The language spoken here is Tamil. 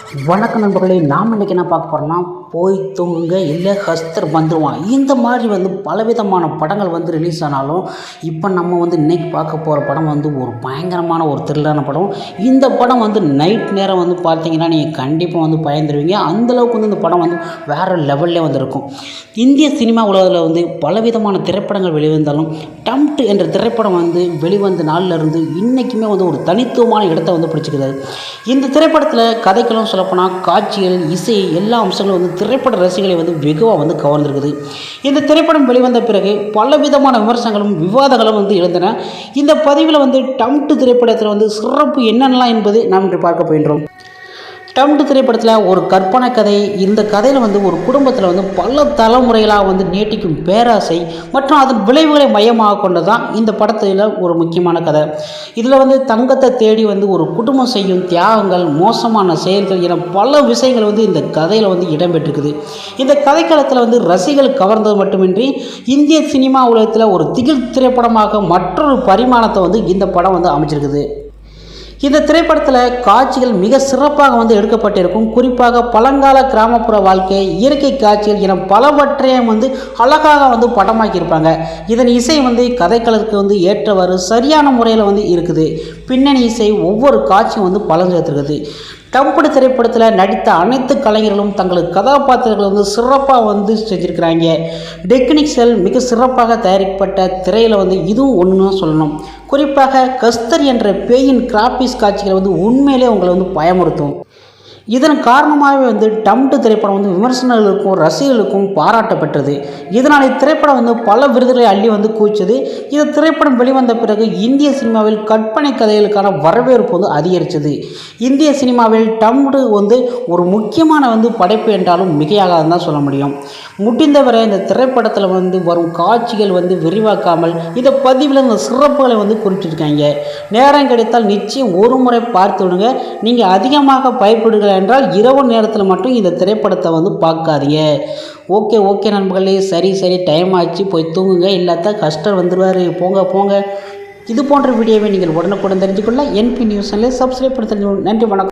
வணக்கம் நண்பர்களே நாம் இன்றைக்கி என்ன பார்க்க போகிறோம்னா போய் தூங்குங்க இல்லை ஹஸ்தர் வந்துடுவான் இந்த மாதிரி வந்து பலவிதமான படங்கள் வந்து ரிலீஸ் ஆனாலும் இப்போ நம்ம வந்து இன்றைக்கி பார்க்க போகிற படம் வந்து ஒரு பயங்கரமான ஒரு த்ரில்லான படம். இந்த படம் வந்து நைட் நேரம் வந்து பார்த்தீங்கன்னா நீங்கள் கண்டிப்பாக வந்து பயந்துருவீங்க. அந்தளவுக்கு வந்து இந்த படம் வந்து வேறு லெவல்லே வந்து இருக்கும் இந்திய சினிமா உலகத்தில் வந்து பலவிதமான திரைப்படங்கள் வெளிவந்தாலும் டம்ட் என்ற திரைப்படம் வந்து வெளிவந்த நாளிலிருந்து இன்றைக்குமே வந்து ஒரு தனித்துவமான இடத்தை வந்து பிடிச்சிக்கிறது இந்த திரைப்படத்தில் கதைகளும் சொல்லப்போனால் காட்சிகள் இசை எல்லா அம்சங்களும் வந்து திரைப்பட ரசிகளை வந்து வெகுவாக வந்து கவர்ந்திருக்குது. இந்த திரைப்படம் வெளிவந்த பிறகு பலவிதமான விமர்சனங்களும் விவாதங்களும் வந்து எழுந்தன. இந்த பதிவில் வந்து டம்ட்டு திரைப்படத்தில் வந்து சிறப்பு என்னென்னலாம் என்பது நாம் இன்று பார்க்க போகின்றோம். டம்டு திரைப்படத்தில் ஒரு கற்பனை கதை இந்த கதையில் வந்து ஒரு குடும்பத்தில் வந்து பல தலைமுறைகளாக வந்து நீட்டிக்கும் பேராசை மற்றும் அதன் விளைவுகளை மையமாக கொண்டு தான் இந்த படத்தில் ஒரு முக்கியமான கதை. இதில் வந்து தங்கத்தை தேடி வந்து ஒரு குடும்பம் செய்யும் தியாகங்கள் மோசமான செயல்கள் என பல விஷயங்கள் வந்து இந்த கதையில் வந்து இடம்பெற்றிருக்குது. இந்த கதைக்களத்தில் வந்து ரசிகள் கவர்ந்தது மட்டுமின்றி இந்திய சினிமா உலகத்தில் ஒரு திகில் திரைப்படமாக மற்றொரு பரிமாணத்தை வந்து இந்த படம் வந்து அமைச்சிருக்குது. இந்த திரைப்படத்தில் காட்சிகள் மிக சிறப்பாக வந்து எடுக்கப்பட்டிருக்கும். குறிப்பாக பழங்கால கிராமப்புற வாழ்க்கை இயற்கை காட்சிகள் என பலவற்றையும் வந்து அழகாக வந்து படமாக்கியிருப்பாங்க. இதன் இசை வந்து கதைக்களத்துக்கு வந்து ஏற்றவாறு சரியான முறையில் வந்து இருக்குது. பின்னணி இசை ஒவ்வொரு காட்சியும் வந்து பலன் சேர்த்துருக்குது. கம்பெனி திரைப்படத்தில் நடித்த அனைத்து கலைஞர்களும் தங்களது கதாபாத்திரங்களை வந்து சிறப்பாக வந்து செஞ்சுருக்கிறாங்க. டெக்னிக்ஸல் மிக சிறப்பாக தயாரிக்கப்பட்ட திரையில் வந்து இதுவும் ஒன்று சொல்லணும். குறிப்பாக கஸ்தர் என்ற பேயின் கிராபிஸ் காட்சிகள் வந்து உண்மையிலே உங்களை வந்து பயமுறுத்தும். இதன் காரணமாகவே வந்து டம்டு திரைப்படம் வந்து விமர்சனங்களுக்கும் ரசிகர்களுக்கும் பாராட்டப்பட்டது. இதனால் இத்திரைப்படம் வந்து பல விருதுகளை அள்ளி வந்து கூச்சது. இந்த திரைப்படம் வெளிவந்த பிறகு இந்திய சினிமாவில் கற்பனை கதைகளுக்கான வரவேற்பு வந்து அதிகரித்தது இந்திய சினிமாவில் டம்டு வந்து ஒரு முக்கியமான வந்து படைப்பு என்றாலும் மிகையாகாதுன்னு தான் சொல்ல முடியும். முடிந்தவரை இந்த திரைப்படத்தில் வந்து வரும் காட்சிகள் வந்து விரிவாக்காமல் இந்த பதிவில் இந்த சிறப்புகளை வந்து குறிப்பிட்டிருக்காங்க நேரம் கிடைத்தால் நிச்சயம் ஒரு முறை பார்த்து விடுங்க. நீங்கள் அதிகமாக பயப்படுங்கள் என்றால் இரவு நேரத்தில் மட்டும் இந்த திரைப்படத்தை வந்து பார்க்காதீங்க. ஓகே ஓகே நண்பர்களே சரி சரி டைம் ஆச்சு போய் தூங்குங்க. இல்லாத கஷ்டம் வந்துடுவார் போங்க போங்க. இது போன்ற வீடியோவை நீங்கள் உடனுக்குடன் தெரிஞ்சுக்கொள்ள என்பி நியூஸ் சேனலை சப்ஸ்கிரைப் பண்ணி தெரிஞ்சுக்கணும் நன்றி வணக்கம்.